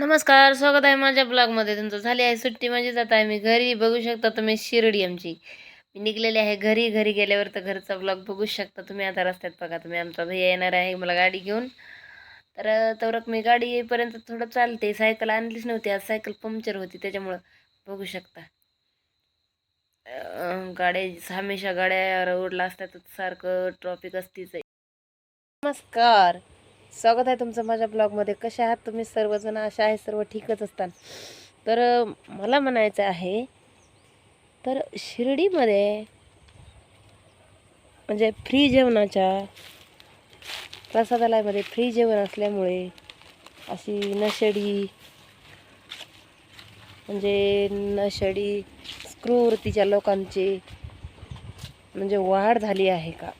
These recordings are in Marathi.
नमस्कार स्वागत आहे माझ्या ब्लॉगमध्ये. तुमचं झाली आहे सुट्टी माझी जात आहे मी घरी बघू शकता तुम्ही शिर्डी आमची. मी निघलेली आहे घरी. घरी गेल्यावर तर घरचा ब्लॉग बघू शकता तुम्ही. आता रस्त्यात बघा तुम्ही. आमचा भैया येणार आहे. मला गाडी घेऊन. तर तवरक मी गाडी येईपर्यंत थोडं चालते. सायकल आणलीच नव्हती. आज सायकल पंक्चर होती. त्याच्यामुळं बघू शकता. गाड्या हमेशा गाड्या रोडला असतात सारखं ट्रॉफिक असतीच आहे. नमस्कार. स्वागत आहे तुमचं माझ्या ब्लॉगमध्ये. कसे आहात तुम्ही सर्वजण? अशा आहे सर्व ठीकच असतात तर मला म्हणायचं आहे तर शिर्डीमध्ये म्हणजे फ्री जेवणाच्या प्रसादालयामध्ये फ्री जेवण असल्यामुळे अशी नशेडी म्हणजे नशेडी स्क्रूवृत्तीच्या लोकांची म्हणजे वाढ झाली आहे का?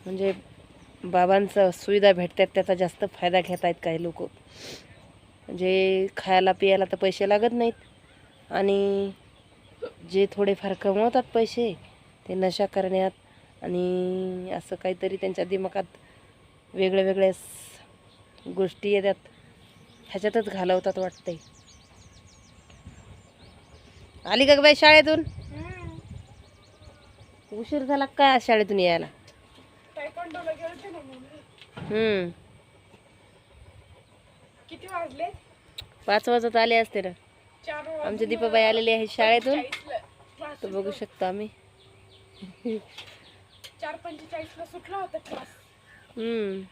म्हणजे बाबांचं सुविधा भेटतात त्याचा जास्त फायदा घेत आहेत काही लोक. म्हणजे खायला पियाला तर पैसे लागत नाहीत. आणि जे थोडेफार कमवतात पैसे ते नशा करण्यात आणि असं काहीतरी त्यांच्या दिमागात वेगळ्या वेगळ्या गोष्टी येतात. ह्याच्यातच घालवतात वाटतंय. आली का बाई शाळेतून? उशीर झाला का काय शाळेतून यायला? हम्म. किती वाजले? पाच वाजत आले असते ना. चार आमचे दीपाबाई आलेले आहेत शाळेतून. क्लास तर बघू शकतो आम्ही. चार पंचेचाळीस ला सुटला होता क्लास हम्म.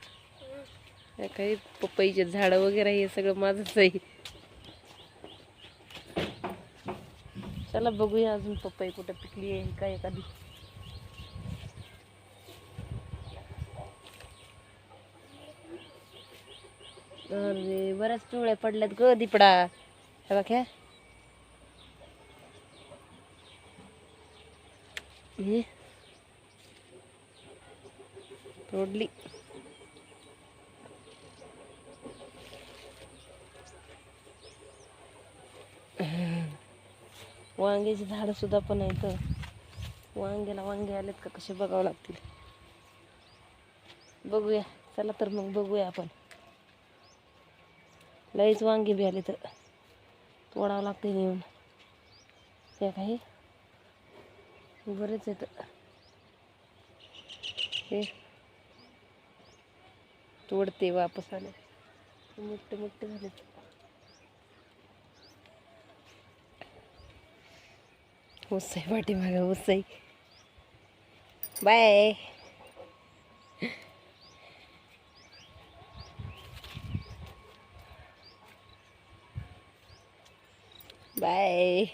हे काही पपईचे झाडं वगैरे हे सगळं माझंच आहे. चला बघूया अजून पपई कुठं पिकली आहे का एखादी. अरे बऱ्याच पिवळ्या पडल्यात ग दिपडा. हे बाख्या ह्या हे. तोडली. वांग्याची झाडं सुद्धा पण आहेत वांग्याला वांगे आलेत का कसे बघावं लागतील? बघूया. चला तर मग बघूया आपण. लईच वांगे बी आले तर. तोडावं लागते नेऊन. त्या काही बरेच आहेत हे. तोडते वापस आले. मोठे मोठे झाले उसई पाठीमागे उसई बाय. बाय